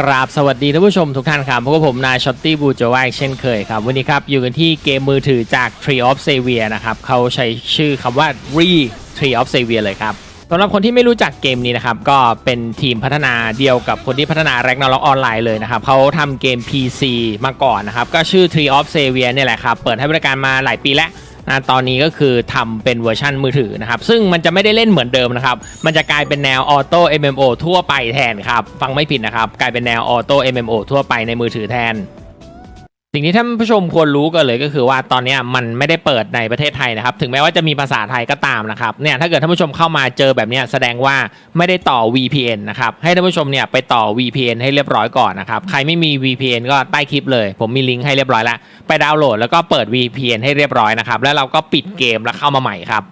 กราบสวัสดีท่านผู้ชมทุกท่านครับพบกับผมนายช็อตตี้บูจวายเช่นเคยครับ วันนี้ครับ อยู่กันที่เกมมือถือจาก Tree of Savior นะครับ เขาใช้ชื่อคำว่า Re Tree of Savior เลยครับสำหรับคนที่ไม่รู้จักเกมนี้นะครับ ก็เป็นทีมพัฒนาเดียวกับคนที่พัฒนา Ragnarok ออนไลน์เลยนะครับเขาทำเกม PC มาก่อนนะครับ ก็ชื่อ Tree of Savior เนี่ยแหละครับ เปิดให้บริการมาหลายปีแล้ว นะตอนนี้ก็คือทำเป็นเวอร์ชันมือถือนะครับ ซึ่งมันจะไม่ได้เล่นเหมือนเดิมนะครับ มันจะกลายเป็นแนวออโต้ MMO ทั่วไปแทนครับ ฟังไม่ผิดนะครับ กลายเป็นแนวออโต้ MMO ทั่วไปในมือถือแทน สิ่งที่ท่านผู้ชมควรรู้กันเลยก็คือว่าตอนนี้มันไม่ได้เปิดในประเทศไทยนะครับ ถึงแม้ว่าจะมีภาษาไทยก็ตามนะครับเนี่ยถ้าเกิดท่านผู้ชมเข้ามาเจอแบบนี้แสดงว่าไม่ได้ต่อ VPN นะครับให้ท่านผู้ชมเนี่ยไปต่อ VPN ให้เรียบร้อยก่อนนะครับใครไม่มี VPN ก็ใต้คลิปเลย ผมมีลิงก์ให้เรียบร้อยแล้วไปดาวน์โหลดแล้วก็เปิด VPN ให้เรียบร้อยนะครับแล้วเราก็ปิดเกมแล้วเข้ามาใหม่ครับ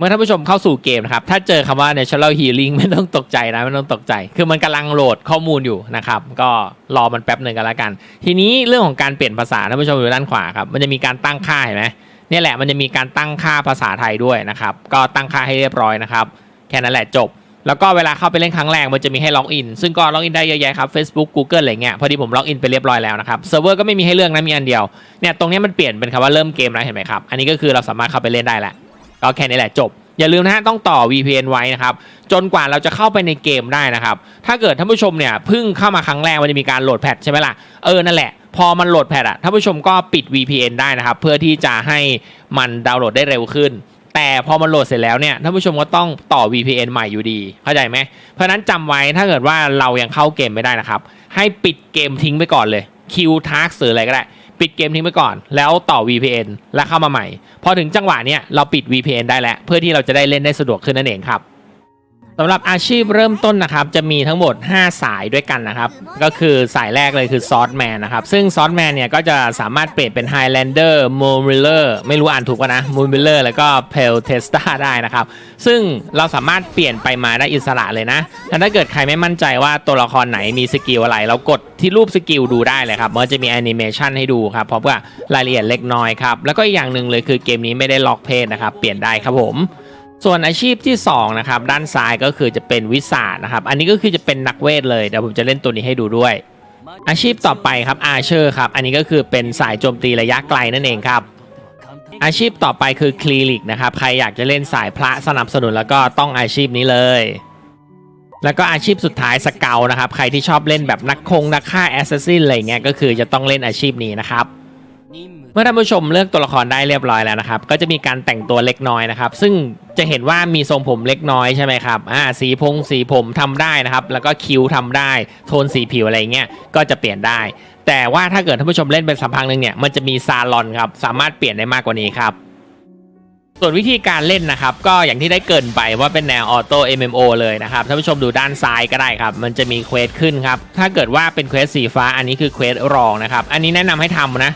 เมื่อท่านผู้ชมเข้าสู่เกมนะครับ ถ้าเจอคำว่า natural healing ไม่ต้องตกใจนะไม่ต้องตกใจ คือมันกำลังโหลดข้อมูลอยู่นะครับ ก็รอมันแป๊บหนึ่งกันแล้วกัน ทีนี้เรื่องของการเปลี่ยนภาษาท่านผู้ชมอยู่ด้านขวาครับ มันจะมีการตั้งค่าเห็นไหมเนี่ยแหละมันจะมีการตั้งค่าภาษาไทยด้วยนะครับ ก็ตั้งค่าให้เรียบร้อยนะครับ แค่นั้นแหละจบ แล้วก็เวลาเข้าไปเล่นครั้งแรกมันจะมีให้ล็อกอิน ซึ่งก็ล็อกอินได้เยอะแยะครับ Facebook Google อะไรเงี้ย พอดีผมล็อกอินไปเรียบร้อยแล้วนะครับ เซิร์ฟเวอร์ก็ไม่มีให้เลือกนะมีอันเดียว เนี่ยตรงนี้มันเปลี่ยนเป็นคำว่าเริ่มเกมแล้วเห็นไหมครับ อันนี้ก็คือเราสามารถเข้าไปเล่นได้แหละ ก็แค่นี้แหละจบ อย่าลืมนะฮะต้องต่อ VPN ไว้นะครับ จนกว่าเราจะเข้าไปในเกมได้นะครับ ถ้าเกิดท่านผู้ชมเนี่ยเพิ่งเข้ามาครั้งแรกมันจะมีการโหลดแพทใช่ไหมล่ะเออนั่นแหละพอมันโหลดแพทอะท่านผู้ชมก็ปิด VPN ได้นะครับ เพื่อที่จะให้มันดาวน์โหลดได้เร็วขึ้น แต่พอมันโหลดเสร็จแล้วเนี่ยท่านผู้ชมก็ต้องต่อ VPN ใหม่อยู่ดี เข้าใจไหมเพราะนั้นจำไว้ถ้าเกิดว่าเรายังเข้าเกมไม่ได้นะครับ ให้ปิดเกมทิ้งไปก่อนเลยคิวทักหรืออะไรก็ได้ ปิดเกมทิ้งไปก่อน แล้วต่อ VPN แล้วเข้ามาใหม่ พอถึงจังหวะเนี้ยเราปิด VPN ได้แล้ว เพื่อที่เราจะได้เล่นได้สะดวกขึ้นนั่นเองครับ สำหรับอาชีพเริ่มต้นนะครับ จะมีทั้งหมด 5 สายด้วยกันนะครับ ก็คือสายแรกเลยคือซอสแมนนะครับ ซึ่งซอสแมนเนี่ย ก็จะสามารถเปลี่ยนเป็น Highlander m o m i l l e r ไม่รู้อ่านถูกป่ะนะ m o m i l l e r แล้วก็ p a l e t e s t a ได้นะครับ ซึ่งเราสามารถเปลี่ยนไปมาได้อิสระเลยนะแต่ถ้าเกิดใครไม่มั่นใจว่าตัวละครไหนมีสกิลอะไร เรากดที่รูปสกิลดูได้เลยครับมันจะมีแอนิเมชันให้ดูครับพร้อมกับรายละเอียดเล็กน้อยครับแล้วก็อีกอย่างหนึ่งเลยคือเกมนี้ไม่ได้ล็อกเพศนะครับเปลี่ยนได้ครับผม ส่วนอาชีพที่2นะครับด้านซ้ายก็คือจะเป็นวิสานะครับ อันนี้ก็คือจะเป็นนักเวทเลยเดี๋ยวผมจะเล่นตัวนี้ให้ดูด้วย อาชีพต่อไปครับอาเชอร์ครับ อันนี้ก็คือเป็นสายโจมตีระยะไกลนั่นเองครับ อาชีพต่อไปคือคลีลิกนะครับ ใครอยากจะเล่นสายพระสนับสนุนแล้วก็ต้องอาชีพนี้เลย แล้วก็อาชีพสุดท้ายสเกลนะครับ ใครที่ชอบเล่นแบบนักคงนักฆ่าแอสซัสซินอะไรเงี้ยก็คือจะต้องเล่นอาชีพนี้นะครับ เมื่อท่านผู้ชมเลือกตัวละครได้เรียบร้อยแล้วนะครับก็จะมีการแต่งตัวเล็กน้อยนะครับซึ่งจะเห็นว่ามีทรงผมเล็กน้อยใช่ไหมครับอ่าสีพงสีผมทำได้นะครับแล้วก็คิ้วทำได้ โทนสีผิวอะไรเงี้ยก็จะเปลี่ยนได้ แต่ว่าถ้าเกิดท่านผู้ชมเล่นเป็นสักพักหนึ่งเนี่ยมันจะมีซาลอนครับสามารถเปลี่ยนได้มากกว่านี้ครับส่วนวิธีการเล่นนะครับ ก็อย่างที่ได้เกินไปว่าเป็นแนวออโต้ MMO เลยนะครับท่านผู้ชมดูด้านซ้ายก็ได้ครับ มันจะมีเควสขึ้นครับ ถ้าเกิดว่าเป็นเควสสีฟ้าอันนี้คือเควสรองนะครับ อันนี้แนะนำให้ทำนะ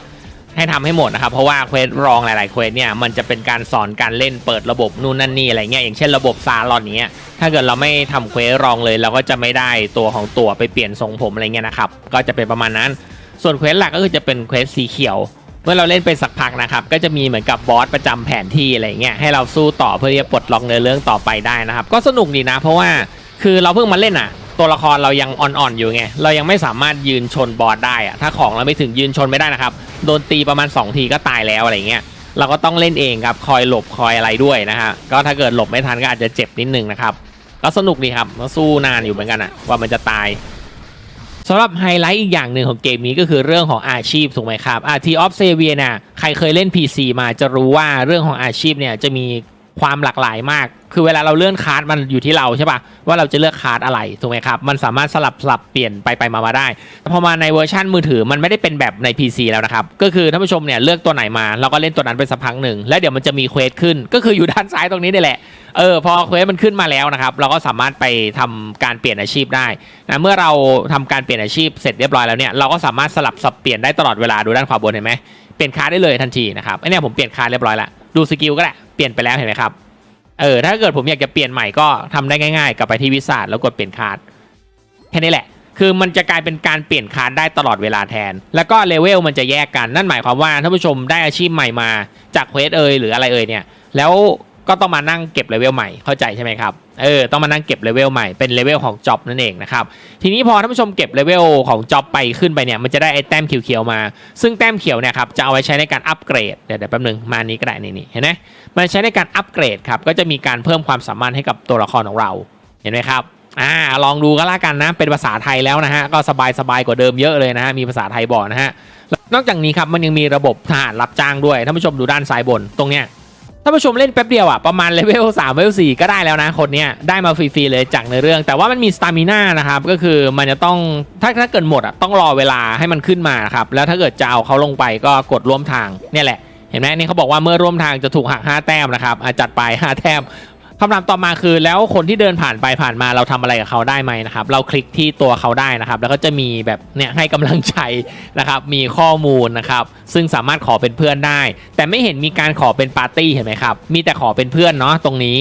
ให้ทำให้หมดนะครับ เพราะว่าเควสรองหลายๆเควสเนี่ยมันจะเป็นการสอนการเล่นเปิดระบบนู่นนั่นนี่อะไรเงี้ยอย่างเช่นระบบซาลอนเนี้ยถ้าเกิดเราไม่ทำเควสรองเลย เราก็จะไม่ได้ตัวของตัวไปเปลี่ยนทรงผมอะไรเงี้ยนะครับก็จะเป็นประมาณนั้น ส่วนเควสหลักก็คือจะเป็นเควสสีเขียวเมื่อเราเล่นไปสักพักนะครับ ก็จะมีเหมือนกับบอสประจำแผนที่อะไรเงี้ยให้เราสู้ต่อเพื่อที่จะปลดล็อกเนื้อเรื่องต่อไปได้นะครับ ก็สนุกดีนะ เพราะว่าคือเราเพิ่งมาเล่นอะ ตัวละครเรายังอ่อนๆอยู่ไงเรายังไม่สามารถยืนชนบอสได้อะถ้าของเราไม่ถึงยืนชนไม่ได้นะครับ โดนตีประมาณ 2 ทีก็ตายแล้วอะไรเงี้ยเราก็ต้องเล่นเองครับคอยหลบคอยอะไรด้วยนะฮะก็ถ้าเกิดหลบไม่ทันก็อาจจะเจ็บนิดนึงนะครับก็สนุกดีครับมาสู้นานอยู่เหมือนกันอะว่ามันจะตายสำหรับไฮไลท์อีกอย่างหนึ่งของเกมนี้ก็คือเรื่องของอาชีพถูกไหมครับอาทีออฟเซเวียเนี่ยใครเคยเล่น PC มาจะรู้ว่าเรื่องของอาชีพเนี่ยจะมี ความหลากหลายมาก คือเวลาเราเลื่อนคาร์ดมันอยู่ที่เราใช่ปะว่าเราจะเลือกคาร์ดอะไรถูกไหมครับ มันสามารถสลับสลับเปลี่ยนไปไปมามาได้ แต่พอมาในเวอร์ชันมือถือมันไม่ได้เป็นแบบใน PC แล้วนะครับ ก็คือท่านผู้ชมเนี่ยเลือกตัวไหนมาเราก็เล่นตัวนั้นไปสักพักหนึ่ง แล้วเดี๋ยวมันจะมีเควสขึ้น ก็คืออยู่ด้านซ้ายตรงนี้นี่แหละ เออพอเควสมันขึ้นมาแล้วนะครับ เราก็สามารถไปทำการเปลี่ยนอาชีพได้นะเมื่อเราทำการเปลี่ยนอาชีพเสร็จเรียบร้อยแล้วเนี่ยเราก็สามารถสลับสับเปลี่ยนได้ตลอดเวลาดูด้านขวาบนเห็นไหมเปลี่ยนคาร์ดได้เลยทันทีนะครับไอเนี่ยผมเปลี่ยนคาร์ดเรียบร้อยแล้ว ดูสกิลก็แหละเปลี่ยนไปแล้วเห็นไหมครับเออถ้าเกิดผมอยากจะเปลี่ยนใหม่ก็ทำได้ง่ายๆกลับไปที่วิสาแล้วกดเปลี่ยนคาร์ดแค่นี้แหละ คือมันจะกลายเป็นการเปลี่ยนคาร์ดได้ตลอดเวลาแทน แล้วก็เลเวลมันจะแยกกันนั่นหมายความว่าท่านผู้ชมได้อาชีพใหม่มาจากเควสเอยหรืออะไรเอยเนี่ย แล้ว ก็ต้องมานั่งเก็บเลเวลใหม่เข้าใจใช่ไหมครับเออต้องมานั่งเก็บเลเวลใหม่เป็นเลเวลของจ็อบนั่นเองนะครับทีนี้พอท่านผู้ชมเก็บเลเวลของจ็อบไปขึ้นไปเนี่ยมันจะได้ไอ้แต้มเขียวๆมา ซึ่งแต้มเขียวเนี่ยครับจะเอาไว้ใช้ในการอัปเกรดเดี๋ยวเดี๋ยวแป๊บนึงมานี้ก็ได้นี่นี่เห็นไหมมันใช้ในการอัปเกรดครับก็จะมีการเพิ่มความสามารถให้กับตัวละครของเราเห็นไหมครับอ่าลองดูก็แล้วกันนะ เป็นภาษาไทยแล้วนะฮะ ก็สบายสบายๆกว่าเดิมเยอะเลยนะฮะ มีภาษาไทยบอกนะฮะ นอกจากนี้ครับ มันยังมีระบบทหารรับจ้างด้วย ท่านผู้ชมดูด้านซ้ายบนตรงเนี้ย ท่านผู้ชมเล่นแป๊บเดียวอะประมาณเลเวลสามเลเวลสี่ก็ได้แล้วนะคนเนี้ยได้มาฟรีๆเลยจากในเรื่อง แต่ว่ามันมีสตามิน่านะครับก็คือมันจะต้องถ้าถ้าเกิดหมดอะต้องรอเวลาให้มันขึ้นมาครับแล้วถ้าเกิดจะเอาเขาลงไปก็กดร่วมทางเนี่ยแหละเห็นไหมนี่เขาบอกว่าเมื่อร่วมทางจะถูกหัก 5 แต้มนะครับอะจัดไป 5 แต้ม คำถามต่อมาคือแล้วคนที่เดินผ่านไปผ่านมาเราทำอะไรกับเขาได้ไหมนะครับ เราคลิกที่ตัวเขาได้นะครับ แล้วก็จะมีแบบเนี่ยให้กำลังใจนะครับ มีข้อมูลนะครับ ซึ่งสามารถขอเป็นเพื่อนได้ แต่ไม่เห็นมีการขอเป็นปาร์ตี้เห็นไหมครับ มีแต่ขอเป็นเพื่อนเนาะตรงนี้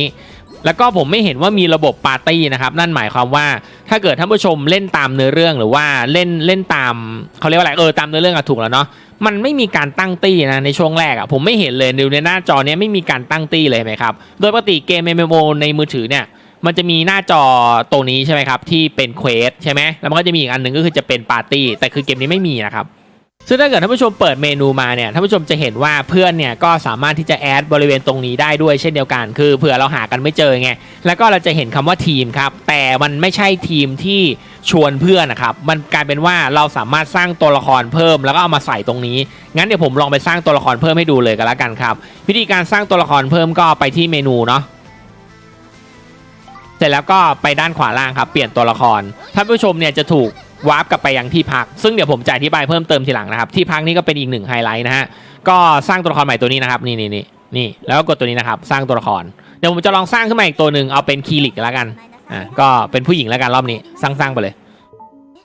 แล้วก็ผมไม่เห็นว่ามีระบบปาร์ตี้นะครับ นั่นหมายความว่าถ้าเกิดท่านผู้ชมเล่นตามเนื้อเรื่องหรือว่าเล่นเล่นตามเขาเรียกว่าอะไรเออตามเนื้อเรื่องอะถูกแล้วเนาะมันไม่มีการตั้งตี้นะในช่วงแรกอะผมไม่เห็นเลยดูในหน้าจอเนี้ยไม่มีการตั้งตี้เลยไหมครับโดยปกติเกม MMO ในมือถือเนี่ยมันจะมีหน้าจอตรงนี้ใช่ไหมครับที่เป็นเควสใช่ไหมแล้วมันก็จะมีอีกอันหนึ่งก็คือจะเป็นปาร์ตี้แต่คือเกมนี้ไม่มีนะครับ ซึ่งถ้าเกิดท่านผู้ชมเปิดเมนูมาเนี่ยท่านผู้ชมจะเห็นว่าเพื่อนเนี่ยก็สามารถที่จะแอดบริเวณตรงนี้ได้ด้วยเช่นเดียวกันคือเผื่อเราหากันไม่เจอไงแล้วก็เราจะเห็นคำว่าทีมครับแต่มันไม่ใช่ทีมที่ชวนเพื่อนนะครับมันกลายเป็นว่าเราสามารถสร้างตัวละครเพิ่ม แล้วก็เอามาใส่ตรงนี้ งั้นเดี๋ยวผมลองไปสร้างตัวละครเพิ่มให้ดูเลยกันแล้วกันครับวิธีการสร้างตัวละครเพิ่มก็ไปที่เมนูเนาะเสร็จแล้วก็ไปด้านขวาล่างครับเปลี่ยนตัวละครท่านผู้ชมเนี่ยจะถูก วาร์ปกลับไปยังที่พัก ซึ่งเดี๋ยวผมจะอธิบายเพิ่มเติมทีหลังนะครับ ที่พักนี่ก็เป็นอีกหนึ่งไฮไลท์นะฮะ ก็สร้างตัวละครใหม่ตัวนี้นะครับ นี่นี่นี่นี่ แล้วก็กดตัวนี้นะครับ สร้างตัวละคร เดี๋ยวผมจะลองสร้างขึ้นมาอีกตัวหนึ่งเอาเป็นคีริกแล้วกัน อะก็เป็นผู้หญิงแล้วกันรอบนี้ สร้างสร้างไปเลย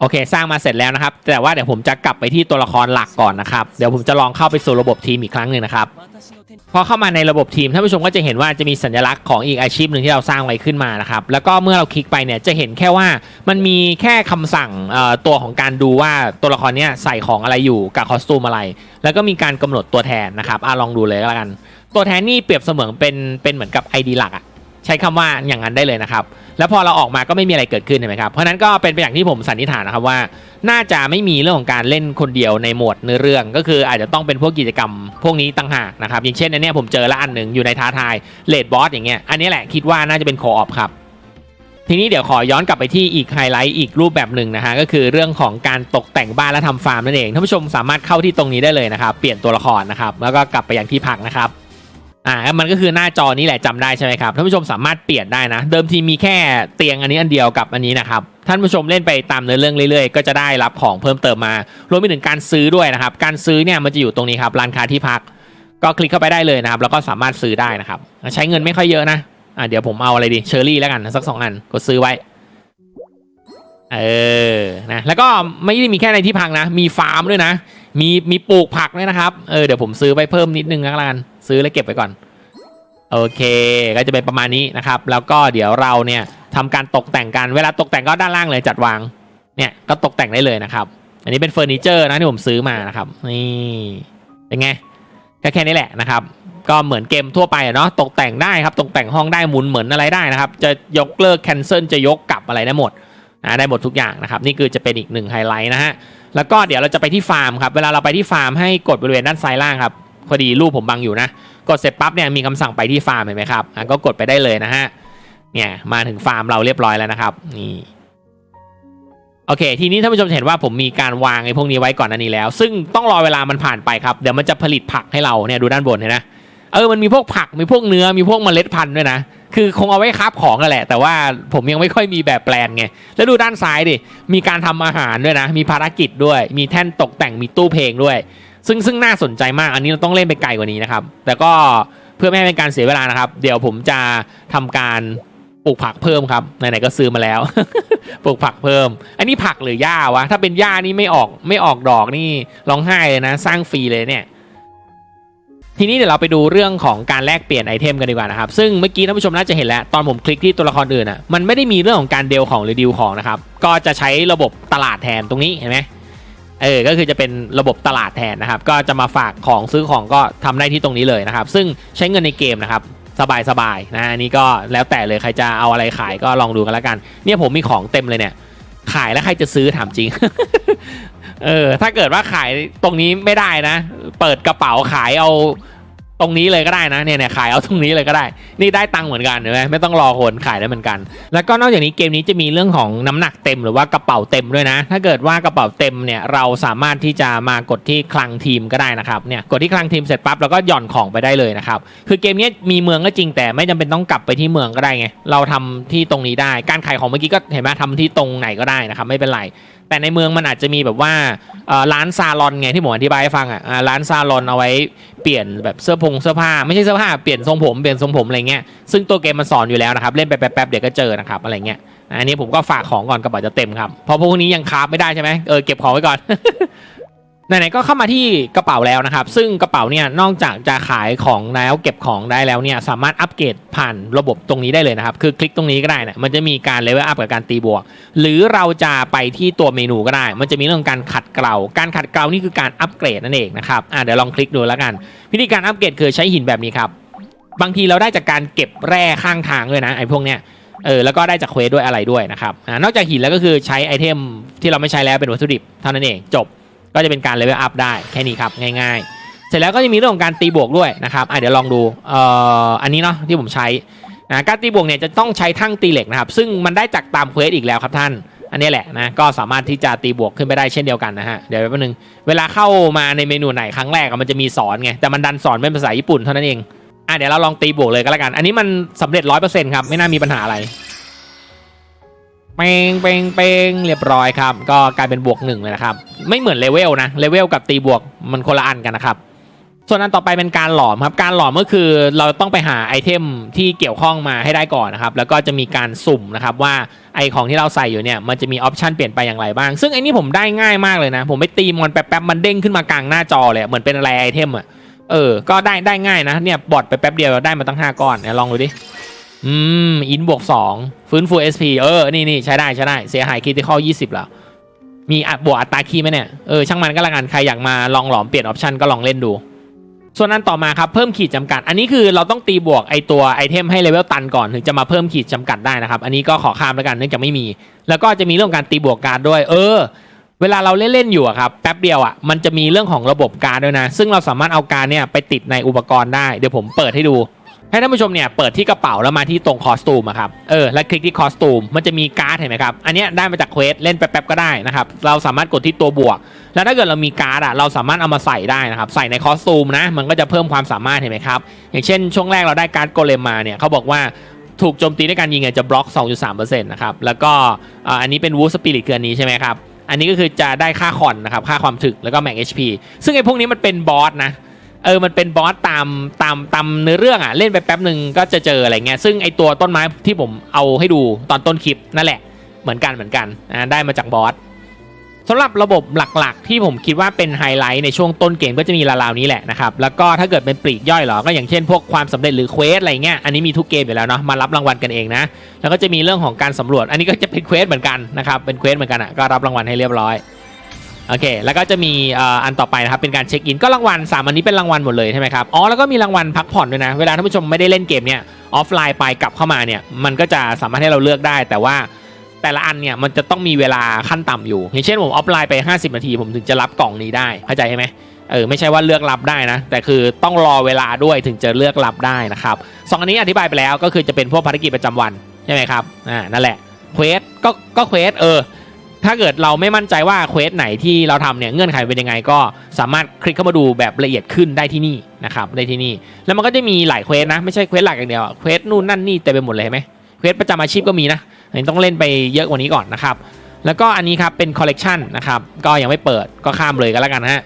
โอเค สร้างมาเสร็จแล้วนะครับ แต่ว่าเดี๋ยวผมจะกลับไปที่ตัวละครหลักก่อนนะครับ เดี๋ยวผมจะลองเข้าไปสู่ระบบทีมอีกครั้งหนึ่งนะครับ พอเข้ามาในระบบทีมท่านผู้ชมก็จะเห็นว่าจะมีสัญลักษณ์ของอีกอาชีพหนึ่งที่เราสร้างไว้ขึ้นมานะครับแล้วก็เมื่อเราคลิกไปเนี่ยจะเห็นแค่ว่ามันมีแค่คำสั่งตัวของการดูว่าตัวละครเนี้ยใส่ของอะไรอยู่กับคอสตูมอะไร แล้วก็มีการกำหนดตัวแทนนะครับอะลองดูเลยก็แล้วกัน ตัวแทนนี่เปรียบเสมือนเป็นเป็นเหมือนกับ ID หลักอะ ใช้คำว่าอย่างนั้นได้เลยนะครับ แล้วพอเราออกมาก็ไม่มีอะไรเกิดขึ้นเห็นไหมครับ เพราะนั้นก็เป็นไปอย่างที่ผมสันนิษฐานนะครับว่า น่าจะไม่มีเรื่องของการเล่นคนเดียวในโหมดเนื้อเรื่อง ก็คืออาจจะต้องเป็นพวกกิจกรรมพวกนี้ต่างหากนะครับ อย่างเช่นอันนี้ผมเจอละอันหนึ่งอยู่ในท้าทายเลดบอสอย่างเงี้ย อันนี้แหละคิดว่าน่าจะเป็นโคออฟครับ ทีนี้เดี๋ยวขอย้อนกลับไปที่อีกไฮไลท์อีกรูปแบบหนึ่งนะฮะ ก็คือเรื่องของการตกแต่งบ้านและทำฟาร์มนั่นเอง ท่านผู้ชมสามารถเข้าที่ตรงนี้ได้เลยนะครับ เปลี่ยนตัวละครนะครับ แล้วก็กลับไปยังที่พักนะครับ อ่ามันก็คือหน้าจอนี้แหละจำได้ใช่ไหมครับท่านผู้ชมสามารถเปลี่ยนได้นะ เดิมทีมีแค่เตียงอันนี้อันเดียวกับอันนี้นะครับท่านผู้ชมเล่นไปตามเนื้อเรื่องเรื่อยๆ ก็จะได้รับของเพิ่มเติมมารวมไปถึงการซื้อด้วยนะครับ การซื้อเนี่ยมันจะอยู่ตรงนี้ครับร้านค้าที่พัก ก็คลิกเข้าไปได้เลยนะครับ แล้วก็สามารถซื้อได้นะครับ ใช้เงินไม่ค่อยเยอะนะอ่าเดี๋ยวผมเอาอะไรดีเชอร์รี่แล้วกันสักสองอันกดซื้อไว้เออนะแล้วก็ไม่ได้มีแค่ในที่พักนะ มีฟาร์มด้วยนะ มีมีปลูกผักด้วยนะครับเออเดี๋ยวผมซื้อไปเพิ่มนิดนึงแล้วกัน ซื้อแล้วเก็บไว้ก่อน โอเค ก็จะเป็นประมาณนี้นะครับ แล้วก็เดี๋ยวเราเนี่ยทำการตกแต่งกัน เวลาตกแต่งก็ด้านล่างเลยจัดวาง เนี่ยก็ตกแต่งได้เลยนะครับ อันนี้เป็นเฟอร์นิเจอร์นะที่ผมซื้อมานะครับ นี่ เป็นไง ก็แค่นี้แหละนะครับ ก็เหมือนเกมทั่วไปเนาะ ตกแต่งได้ครับ ตกแต่งห้องได้หมุนเหมือนอะไรได้นะครับ จะยกเลิกแคนเซิลจะยกกลับอะไรได้หมดนะได้หมดทุกอย่างนะครับ นี่คือจะเป็นอีกหนึ่งไฮไลท์นะฮะ แล้วก็เดี๋ยวเราจะไปที่ฟาร์มครับ เวลาเราไปที่ฟาร์มให้กดบริเวณด้านซ้ายล่างครับ พอดีรูปผมบังอยู่นะ กดเสร็จปั๊บเนี่ยมีคำสั่งไปที่ฟาร์มเห็นไหมครับอะก็กดไปได้เลยนะฮะเนี่ยมาถึงฟาร์มเราเรียบร้อยแล้วนะครับนี่โอเค ทีนี้ท่านผู้ชมเห็นว่าผมมีการวางไอ้พวกนี้ไว้ก่อนอันนี้แล้ว ซึ่งต้องรอเวลามันผ่านไปครับ เดี๋ยวมันจะผลิตผักให้เราเนี่ยดูด้านบนเห็นไหมเออมันมีพวกผักมีพวกเนื้อมีพวกเมล็ดพันธุ์ด้วยนะ คือคงเอาไว้คราบของกันแหละ แต่ว่าผมยังไม่ค่อยมีแบบแปลนไง แล้วดูด้านซ้ายดิ มีการทำอาหารด้วยนะ มีภารกิจด้วย มีแท่นตกแต่งมีตู้เพลงด้วย ซึ่งซึ่งน่าสนใจมากอันนี้เราต้องเล่นไปไกลกว่านี้นะครับ แต่ก็เพื่อไม่ให้เป็นการเสียเวลานะครับ เดี๋ยวผมจะทำการปลูกผักเพิ่มครับไหนๆก็ซื้อมาแล้ว ปลูกผักเพิ่ม อันนี้ผักหรือหญ้าวะ ถ้าเป็นหญ้านี่ไม่ออกไม่ออกดอกนี่ร้องไห้เลยนะ สร้างฟรีเลยเนี่ยทีนี้เดี๋ยวเราไปดูเรื่องของการแลกเปลี่ยนไอเทมกันดีกว่านะครับ ซึ่งเมื่อกี้ท่านผู้ชมน่าจะเห็นแล้ว ตอนผมคลิกที่ตัวละครอื่นอะมันไม่ได้มีเรื่องของการเดลของหรือดิวของนะครับ ก็จะใช้ระบบตลาดแทนตรงนี้เห็นไหม เออ ก็คือจะเป็นระบบตลาดแทนนะครับ ก็จะมาฝากของซื้อของก็ทำได้ที่ตรงนี้เลยนะครับ ซึ่งใช้เงินในเกมนะครับ สบายๆนะอันนี้ก็แล้วแต่เลยใครจะเอาอะไรขายก็ลองดูกันแล้วกัน เนี่ยผมมีของเต็มเลยเนี่ย ขายแล้วใครจะซื้อถามจริง เออ ถ้าเกิดว่าขายตรงนี้ไม่ได้นะ เปิดกระเป๋าขายเอา ตรงนี้เลยก็ได้นะเนี่ยเนี่ยขายเอาตรงนี้เลยก็ได้ นี่ได้ตังค์เหมือนกันเห็นไหมไม่ต้องรอคนขายได้เหมือนกัน แล้วก็นอกจากนี้เกมนี้จะมีเรื่องของน้ำหนักเต็มหรือว่ากระเป๋าเต็มด้วยนะ ถ้าเกิดว่ากระเป๋าเต็มเนี่ยเราสามารถที่จะมากดที่คลังทีมก็ได้นะครับเนี่ยกดที่คลังทีมเสร็จปั๊บเราก็หย่อนของไปได้เลยนะครับคือเกมนี้มีเมืองก็จริงแต่ไม่จำเป็นต้องกลับไปที่เมืองก็ได้ไงเราทำที่ตรงนี้ได้การขายของเมื่อกี้ก็เห็นไหมทำที่ตรงไหนก็ได้นะครับไม่เป็นไร แต่ในเมืองมันอาจจะมีแบบว่าร้านซาลอนไงที่ผมอธิบายให้ฟังอะร้านซาลอนเอาไว้เปลี่ยนแบบเสื้อผงเสื้อผ้าไม่ใช่เสื้อผ้าเปลี่ยนทรงผมเปลี่ยนทรงผมอะไรเงี้ยซึ่งตัวเกมมันสอนอยู่แล้วนะครับเล่นไปแป๊บๆเดี๋ยวก็เจอนะครับอะไรเงี้ยอันนี้ผมก็ฝากของก่อนกระเป๋าจะเต็มครับเพราะพวกนี้ยังคาบไม่ได้ใช่ไหมเออเก็บของไว้ก่อน ไหนๆก็เข้ามาที่กระเป๋าแล้วนะครับ ซึ่งกระเป๋าเนี่ยนอกจากจะขายของแล้วเก็บของได้แล้วเนี่ยสามารถอัปเกรดผ่านระบบตรงนี้ได้เลยนะครับ คือคลิกตรงนี้ก็ได้นะมันจะมีการเลเวลอัพกับการตีบวก หรือเราจะไปที่ตัวเมนูก็ได้ มันจะมีเรื่องการขัดเกลาการขัดเกลานี่คือการอัปเกรดนั่นเองนะครับอะเดี๋ยวลองคลิกดูแล้วกัน วิธีการอัปเกรดคือใช้หินแบบนี้ครับบางทีเราได้จากการเก็บแร่ข้างทางด้วยนะไอ้พวกเนี้ยเออแล้วก็ได้จากเควสด้วยอะไรด้วยนะครับอ่านอกจากหินแล้วก็คือใช้ไอเทมที่เราไม่ใช้แล้วเป็นวัตถุดิบเท่านั้นเองจบ ก็จะเป็นการเลเวลอัพได้แค่นี้ครับง่ายๆ เสร็จแล้วก็จะมีเรื่องของการตีบวกด้วยนะครับอะเดี๋ยวลองดูเอ่ออันนี้เนาะที่ผมใช้นะการตีบวกเนี่ยจะต้องใช้ทั้งตีเหล็กนะครับ ซึ่งมันได้จากตามเควสอีกแล้วครับท่าน อันนี้แหละนะก็สามารถที่จะตีบวกขึ้นไปได้เช่นเดียวกันนะฮะเดี๋ยวแป๊บนึงเวลาเข้ามาในเมนูไหนครั้งแรกอะมันจะมีสอนไงแต่มันดันสอนเป็นภาษาญี่ปุ่นเท่านั้นเองอะเดี๋ยวเราลองตีบวกเลยก็แล้วกัน อันนี้มันสำเร็จร้อยเปอร์เซ็นต์ครับไม่น่ามีปัญหาอะไร เปงเปงเปงเรียบร้อยครับ ก็กลายเป็นบวกหนึ่งเลยนะครับ ไม่เหมือนเลเวลนะเลเวลกับตีบวกมันคนละอันกันนะครับ ส่วนอันต่อไปเป็นการหลอมครับ การหลอมก็คือเราต้องไปหาไอเทมที่เกี่ยวข้องมาให้ได้ก่อนนะครับ แล้วก็จะมีการสุ่มนะครับว่าไอของที่เราใส่อยู่เนี่ยมันจะมีออปชันเปลี่ยนไปอย่างไรบ้าง ซึ่งไอนี้ผมได้ง่ายมากเลยนะ ผมไปตีมอนแป๊บๆมันเด้งขึ้นมากลางหน้าจอเลยเหมือนเป็นอะไรไอเทมอะเออ ก็ได้ได้ง่ายนะเนี่ยบอดไปแป๊บเดียวได้มาตั้ง5ก้อนเนี่ยลองดูดิ อืม อินบวก2ฟื้นฟู SP เออ นี่นี่ใช้ได้ใช้ได้ เสียหายคิดที่ข้อ20แล้ว มีอัดบวกอัตราคีย์ไหมเนี่ย เออ ช่างมันก็แล้วกัน ใครอยากมาลองหลอมเปลี่ยนออปชันก็ลองเล่นดู ส่วนนั้นต่อมาครับเพิ่มขีดจำกัด อันนี้คือเราต้องตีบวกไอตัวไอเทมให้เลเวลตันก่อนถึงจะมาเพิ่มขีดจำกัดได้นะครับ อันนี้ก็ขอข้ามแล้วกันเนื่องจากไม่มี แล้วก็จะมีเรื่องการตีบวกการด้วย เออ เวลาเราเล่นๆอยู่ครับแป๊บเดียวอะมันจะมีเรื่องของระบบการด้วยนะ ซึ่งเราสามารถเอาการเนี่ยไปติดในอุปกรณ์ได้เดี๋ยวผมเปิดให้ดู ให้ท่านผู้ชมเนี่ยเปิดที่กระเป๋าแล้วมาที่ตรงคอสตูมอะครับเออแล้วคลิกที่คอสตูมมันจะมีการ์ดเห็นไหมครับอันนี้ได้มาจากเควสเล่นแป๊บๆก็ได้นะครับเราสามารถกดที่ตัวบวก แล้วถ้าเกิดเรามีการ์ดอะเราสามารถเอามาใส่ได้นะครับใส่ในคอสตูมนะมันก็จะเพิ่มความสามารถเห็นไหมครับอย่างเช่น ช่วงแรกเราได้การ์ดโกเลมมาเนี่ยเขาบอกว่าถูกโจมตีด้วยการยิงจะบล็อก 2.3%นะครับแล้วก็อันนี้เป็นวูสปิริตเคือนนี้ใช่ไหมครับอันนี้ก็คือจะได้ค่าคอนนะครับค่าความถึกแล้วก็แม็ก HP ซึ่งไอ้พวกนี้มันเป็นบอสนะ เออมันเป็นบอสตามตามตามเนื้อเรื่องอะเล่นไปแป๊บหนึ่งก็จะเจออะไรเงี้ยซึ่งไอตัวต้นไม้ที่ผมเอาให้ดูตอนต้นคลิปนั่นแหละเหมือนกันเหมือนกันอ่าได้มาจากบอสสำหรับระบบหลักๆ ที่ผมคิดว่าเป็นไฮไลท์ในช่วงต้นเกมก็จะมีราวๆนี้แหละนะครับ แล้วก็ถ้าเกิดเป็นปลีกย่อยเหรอ ก็อย่างเช่นพวกความสำเร็จหรือเควสอะไรเงี้ย อันนี้มีทุกเกมอยู่แล้วเนาะ มารับรางวัลกันเองนะ แล้วก็จะมีเรื่องของการสำรวจ อันนี้ก็จะเป็นเควสเหมือนกันนะครับ เป็นเควสเหมือนกันอะ ก็รับรางวัลให้เรียบร้อย โอเค แล้วก็จะมีอันต่อไปนะครับ เป็นการเช็คอิน ก็รางวัล3อันนี้เป็นรางวัลหมดเลยใช่ไหมครับ อ๋อ แล้วก็มีรางวัลพักผ่อนด้วยนะ เวลาท่านผู้ชมไม่ได้เล่นเกมเนี่ย ออฟไลน์ไปกลับเข้ามาเนี่ย มันก็จะสามารถให้เราเลือกได้ แต่ว่าแต่ละอันเนี่ย มันจะต้องมีเวลาขั้นต่ำอยู่ อย่างเช่นผมออฟไลน์ไป 50 นาที ผมถึงจะรับกล่องนี้ได้ เข้าใจใช่ไหมเออ ไม่ใช่ว่าเลือกรับได้นะ แต่คือต้องรอเวลาด้วยถึงจะเลือกรับได้นะครับสองอันนี้อธิบายไปแล้ว ก็คือจะเป็นพวกภารกิจประจำวันใช่ไหมครับ อ่า นั่นแหละ เควส ก็ ก็เควส เออ ถ้าเกิดเราไม่มั่นใจว่าเควสไหนที่เราทำเนี่ยเงื่อนไขเป็นยังไงก็สามารถคลิกเข้ามาดูแบบละเอียดขึ้นได้ที่นี่นะครับได้ที่นี่ แล้วมันก็จะมีหลายเควสนะไม่ใช่เควสหลักอย่างเดียวเควสนู่นนั่นนี่เต็มไปหมดเลยเห็นไหมเควสประจำอาชีพก็มีนะอันนี้ต้องเล่นไปเยอะกว่านี้ก่อนนะครับแล้วก็อันนี้ครับเป็นคอลเลกชันนะครับก็ยังไม่เปิดก็ข้ามเลยก็แล้วกันฮะ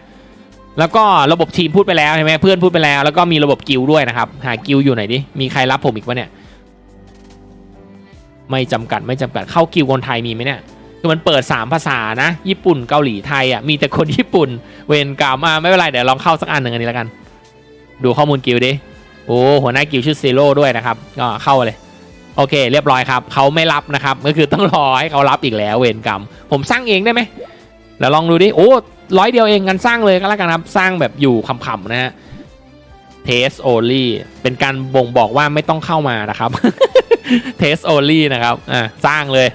แล้วก็ระบบทีมพูดไปแล้วใช่ไหมเพื่อนพูดไปแล้ว แล้วก็มีระบบกิลด้วยนะครับหากิลอยู่ไหนดิมีใครรับผมอีกวะเนี่ยไม่จำกัดไม่จำกัดเข้ากิลคนไทยมีไหมเนี่ย คือมันเปิด 3 ภาษานะ ญี่ปุ่นเกาหลีไทยอะมีแต่คนญี่ปุ่น เวรกรรมอะไม่เป็นไร เดี๋ยวลองเข้าสักอันหนึ่งอันนี้แล้วกัน ดูข้อมูลกิลดิโอ้หัวหน้ากิลชื่อซีโร่ด้วยนะครับก็เข้าเลย โอเค เรียบร้อยครับเขาไม่รับนะครับ ก็คือต้องรอให้เขารับอีกแล้วเวรกรรมผมสร้างเองได้ไหมเดี๋ยวลองดูดิโอ้ร้อยเดียวเองงั้นสร้างเลยก็แล้วกันครับสร้างแบบอยู่ขำๆนะฮะ Test only เป็นการบ่งบอกว่าไม่ต้องเข้ามานะครับ Test only นะครับอ่าสร้างเลย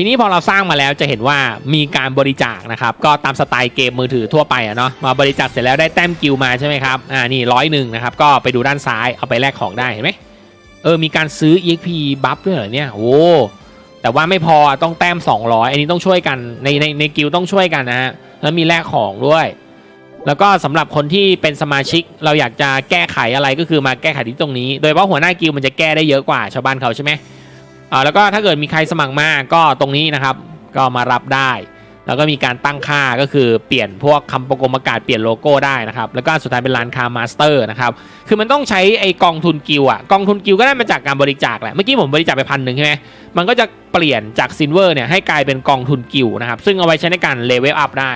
ทีนี้พอเราสร้างมาแล้วจะเห็นว่ามีการบริจาคนะครับ ก็ตามสไตล์เกมมือถือทั่วไปอะเนาะมาบริจาคเสร็จแล้วได้แต้มกิลมาใช่ไหมครับอ่านี่ร้อยหนึ่งนะครับก็ไปดูด้านซ้ายเอาไปแลกของได้เห็นไหมเออมีการซื้อ EXP บัฟด้วยเหรอเนี่ยโอ้แต่ว่าไม่พอต้องแต้ม 200 อันนี้ต้องช่วยกันในในในกิลต้องช่วยกันนะฮะแล้วมีแลกของด้วย แล้วก็สำหรับคนที่เป็นสมาชิกเราอยากจะแก้ไขอะไรก็คือมาแก้ไขที่ตรงนี้ โดยเฉพาะหัวหน้ากิลมันจะแก้ได้เยอะกว่าชาวบ้านเขาใช่ไหม อ่าแล้วก็ถ้าเกิดมีใครสมัครมาก็ตรงนี้นะครับ ก็มารับได้ แล้วก็มีการตั้งค่าก็คือเปลี่ยนพวกคำประกรมอากาศเปลี่ยนโลโก้ได้นะครับ แล้วก็สุดท้ายเป็นร้านค้ามาสเตอร์นะครับ คือมันต้องใช้ไอกองทุนกิลอะกองทุนกิลก็ได้มาจากการบริจาคแหละ เมื่อกี้ผมบริจาคไปพันหนึ่งใช่ไหมมันก็จะเปลี่ยนจากซินเวอร์เนี่ยให้กลายเป็นกองทุนกิลนะครับ ซึ่งเอาไว้ใช้ในการเลเวลอัพได้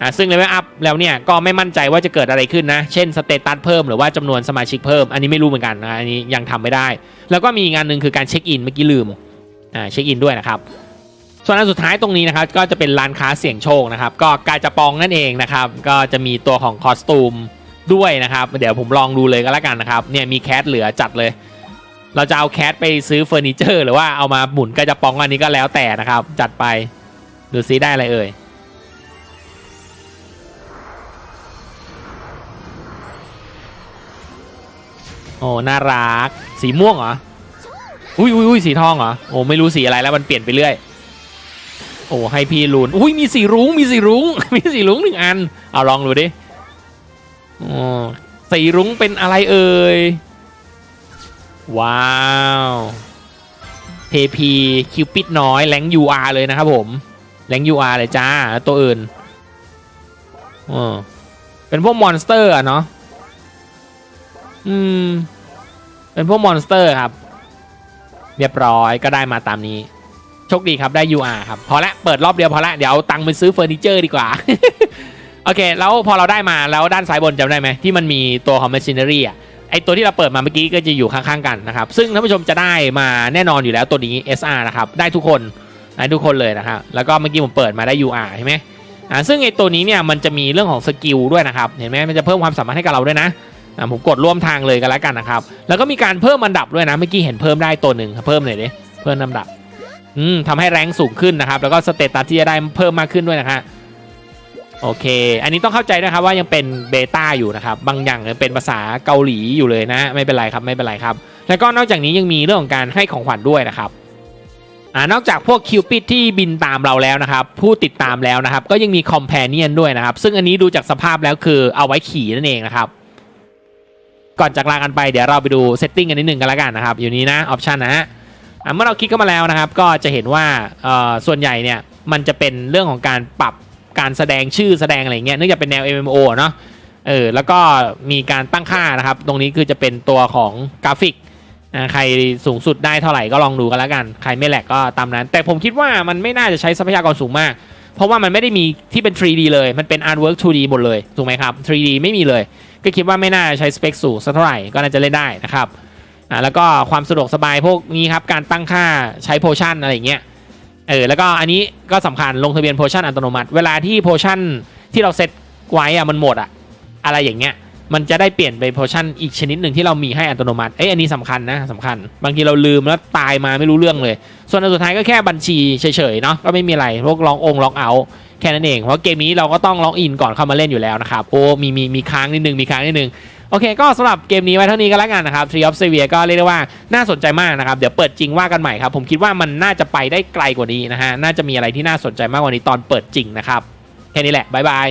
อ่าซึ่งเลเวลอัพแล้วเนี่ยก็ไม่มั่นใจว่าจะเกิดอะไรขึ้นนะ เช่นสเตตัสเพิ่มหรือว่าจำนวนสมาชิกเพิ่ม อันนี้ไม่รู้เหมือนกันนะอันนี้ยังทำไม่ได้ แล้วก็มีงานหนึ่งคือการเช็คอินเมื่อกี้ลืมอ่าเช็คอินด้วยนะครับส่วนอันสุดท้ายตรงนี้นะครับก็จะเป็นร้านค้าเสี่ยงโชคนะครับก็กาจะปองนั่นเองนะครับก็จะมีตัวของคอสตูมด้วยนะครับเดี๋ยวผมลองดูเลยก็แล้วกันนะครับเนี่ยมีแคสเหลือจัดเลย เราจะเอาแคสไปซื้อเฟอร์นิเจอร์ หรือว่าเอามาหมุนกาจะปองอันนี้ก็แล้วแต่นะครับจัดไปดูซิได้อะไรเอ่ย โอ้น่ารัก สีม่วงเหรอ อุ้ยอุ้ยอุ้ยสีทองเหรอ โอ้ไม่รู้สีอะไรแล้วมันเปลี่ยนไปเรื่อย โอ้ให้พี่ลุนอุ้ยมีสีรุ้งมีสีรุ้งมีสีรุ้งหนึ่งอัน เอาลองดูดิโอ้สีรุ้งเป็นอะไรเอ่ย ว้าวเทพีคิวปิดน้อยแรงยูอาร์เลยนะครับผมแรงยูอาร์เลยจ้า ตัวอื่นออเป็นพวกมอนสเตอร์อะเนาะ อืม เป็นพวกมอนสเตอร์ครับ เรียบร้อยก็ได้มาตามนี้ โชคดีครับได้ UR ครับ พอละเปิดรอบเดียวพอละเดี๋ยวเอาตังค์ไปซื้อเฟอร์นิเจอร์ดีกว่า โอเค แล้วพอเราได้มาแล้วด้านซ้ายบนจำได้ไหมที่มันมีตัวของ machinery อะไอตัวที่เราเปิดมาเมื่อกี้ก็จะอยู่ข้างๆกันนะครับ ซึ่งท่านผู้ชมจะได้มาแน่นอนอยู่แล้วตัวนี้ SR นะครับได้ทุกคนได้ทุกคนเลยนะครับแล้วก็เมื่อกี้ผมเปิดมาได้ UR ใช่ไหมอ่าซึ่งไอตัวนี้เนี่ยมันจะมีเรื่องของสกิลด้วยนะครับ เห็นไหมมันจะเพิ่มความสามารถให้กับเราด้วยนะอะ ผมกดร่วมทางเลยกันแล้วกันนะครับ แล้วก็มีการเพิ่มอันดับด้วยนะ เมื่อกี้เห็นเพิ่มได้ตัวหนึ่งเพิ่มหน่อยดิเพิ่มอันดับ อืมทำให้แรงสูงขึ้นนะครับ แล้วก็สเตตัสที่จะได้เพิ่มมากขึ้นด้วยนะฮะโอเค อันนี้ต้องเข้าใจนะครับว่ายังเป็นเบต้าอยู่นะครับ บางอย่างยังเป็นภาษาเกาหลีอยู่เลยนะ ไม่เป็นไรครับ ไม่เป็นไรครับ แล้วก็นอกจากนี้ยังมีเรื่องของการให้ของขวัญด้วยนะครับอ่านอกจากพวกคิวปิดที่บินตามเราแล้วนะครับ ผู้ติดตามแล้วนะครับ ก็ยังมีคอมเพนเนียนด้วยนะครับ ซึ่งอันนี้ดูจากสภาพแล้วคือเอาไว้ขี่นั่นเองนะครับ ก่อนจากลากันไปเดี๋ยวเราไปดูเซตติ้งกันนิดหนึ่งกันแล้วกันนะครับ อยู่นี้นะออปชันนะฮะเมื่อเราคลิกเข้ามาแล้วนะครับ ก็จะเห็นว่าส่วนใหญ่เนี่ยมันจะเป็นเรื่องของการปรับการแสดงชื่อแสดงอะไรเงี้ยเนื่องจากเป็นแนว MMO เนาะเออแล้วก็มีการตั้งค่านะครับ ตรงนี้คือจะเป็นตัวของกราฟิกใครสูงสุดได้เท่าไหร่ก็ลองดูกันแล้วกัน ใครไม่แหลกก็ตามนั้น แต่ผมคิดว่ามันไม่น่าจะใช้ทรัพยากรสูงมาก เพราะว่ามันไม่ได้มีที่เป็น 3D เลย มันเป็น artwork 2D หมดเลย ถูกไหมครับ 3D ไม่มีเลย ก็คิดว่าไม่น่าใช้สเปคสูงสักเท่าไหร่ก็น่าจะเล่นได้นะครับอ่าแล้วก็ความสะดวกสบายพวกนี้ครับการตั้งค่าใช้โพชั่นอะไรอย่างเงี้ยเออแล้วก็อันนี้ก็สำคัญลงทะเบียนโพชั่นอัตโนมัติ เวลาที่โพชั่นที่เราเซตไว้อะมันหมดอะอะไรอย่างเงี้ยมันจะได้เปลี่ยนไปโพชั่นอีกชนิดหนึ่งที่เรามีให้อัตโนมัติเอ้ยอันนี้สำคัญนะสำคัญ บางทีเราลืมแล้วตายมาไม่รู้เรื่องเลย ส่วนอันสุดท้ายก็แค่บัญชีเฉยๆเนาะก็ไม่มีอะไรพวกลอกองล็อกเอา แค่นั้นเอง เพราะเกมนี้เราก็ต้องล็อกอินก่อนเข้ามาเล่นอยู่แล้วนะครับ โอ้มีมีมีค้างนิดนึงมีค้างนิดนึงโอเค ก็สำหรับเกมนี้ไว้เท่านี้ก็แล้วกันนะครับ Tree of Sevia ก็เรียกได้ว่าน่าสนใจมากนะครับ เดี๋ยวเปิดจริงว่ากันใหม่ครับ ผมคิดว่ามันน่าจะไปได้ไกลกว่านี้นะฮะ น่าจะมีอะไรที่น่าสนใจมากกว่านี้ตอนเปิดจริงนะครับ แค่นี้แหละ บ๊ายบาย